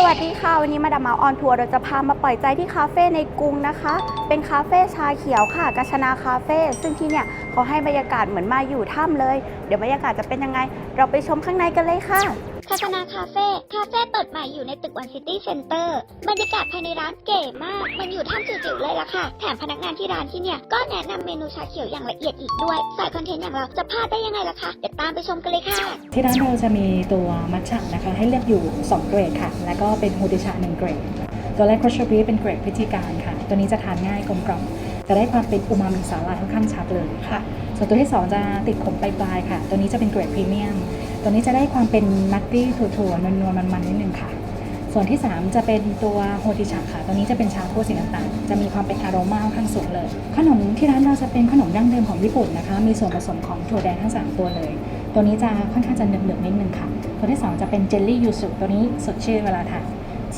สวัสดีค่ะ วันนี้มาดามเมาออนทัวร์เราจะพามาปล่อยใจที่คาเฟ่ในกรุงนะคะ เป็นคาเฟ่ชาเขียวค่ะกาชนาคาเฟ่ซึ่งที่เนี่ยเขาให้บรรยากาศเหมือนมาอยู่ถ้ำเลย เดี๋ยวบรรยากาศจะเป็นยังไง เราไปชมข้างในกันเลยค่ะ คาสนาคาเฟ่คาเฟ่เปิดใหม่อยู่ในตึกวันซิตี้เซ็นเตอร์บรรยากาศภายในร้านเก๋มาก มันอยู่ถ้ำจิ๋วๆเลยล่ะค่ะ แถมพนักงานที่ร้านที่เนี่ย ก็แนะนำเมนูชาเขียวอย่างละเอียดอีกด้วยสายคอนเทนต์อย่างเราจะพลาดได้ยังไงล่ะคะเดี๋ยวตามไปชมกันเลยค่ะ ที่ร้านเราจะมีตัวมัทฉะนะคะ ให้เลือกอยู่ 2 เกรดค่ะ แล้วก็เป็นฮูดิชะ1เกรด ตัวแรกโคชบีเป็นเกรดพิธีการค่ะ ตัวนี้จะทานง่ายกลมกล่อมจะได้ความเป็นอูมามิสาหร่ายค่อนข้างชัดเลยค่ะ ส่วนตัวที่ 2 จะติดขมปลายๆค่ะ ตัวนี้จะเป็นเกรดพรีเมียม ตัวนี้จะได้ความเป็นนัตตี้ถั่วๆนวลๆมันๆนิดนึงค่ะ ส่วนที่ 3 จะเป็นตัวโฮติชะค่ะ ตัวนี้จะเป็นชาโคสีน้ำตาลจะมีความเป็นอารมาค่อนข้างสูงเลย ขนมที่ร้านเราจะเป็นขนมดั้งเดิมของญี่ปุ่นนะคะ มีส่วนผสมของถั่วแดงทั้ง 3 ตัวเลย ตัวนี้จะค่อนข้างจะหนึบๆนิดนึงค่ะ ตัวที่ 2 จะเป็นเจลลี่ยูสุตัวนี้สดชื่นเวลาทาน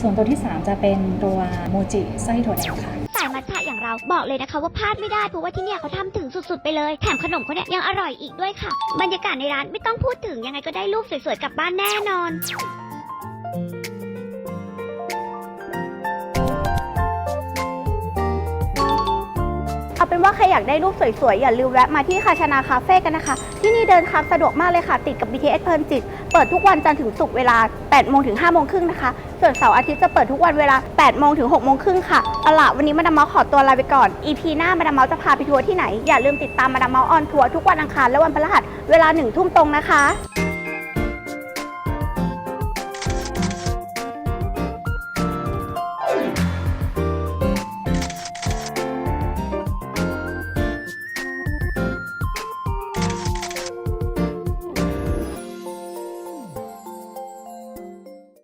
ส่วนตัวที่ 3 จะเป็นตัวโมจิไส้ถั่วแดงค่ะ มัทฉะอย่างเราบอกเลยนะคะว่าพลาดไม่ได้เพราะว่าที่เนี่ยเขาทำถึงสุดๆไปเลยแถมขนมเขาเนี่ยยังอร่อยอีกด้วยค่ะ บรรยากาศในร้านไม่ต้องพูดถึงยังไงก็ได้รูปสวยๆกลับบ้านแน่นอน ว่าใครอยากได้รูปสวยๆ อย่าลืมแวะมาที่คาชนาคาเฟ่กันนะคะ ที่นี่เดินทางสะดวกมากเลยค่ะ ติดกับ BTS เพลินจิต เปิดทุกวันจันทร์ถึงศุกร์เวลา 8 โมงถึง 5 โมงครึ่งนะคะ ส่วนเสาร์อาทิตย์จะเปิดทุกวันเวลา 8 โมงถึง 6 โมงครึ่งค่ะเอาละวันนี้มาดามเมาส์ขอตัวลาไปก่อน EP หน้ามาดามเมาส์จะพาไปทัวร์ที่ไหน อย่าลืมติดตามมาดามเมาส์ออนทัวร์ทุกวันอังคารและวันพฤหัสเวลา1ทุ่มตรงนะคะ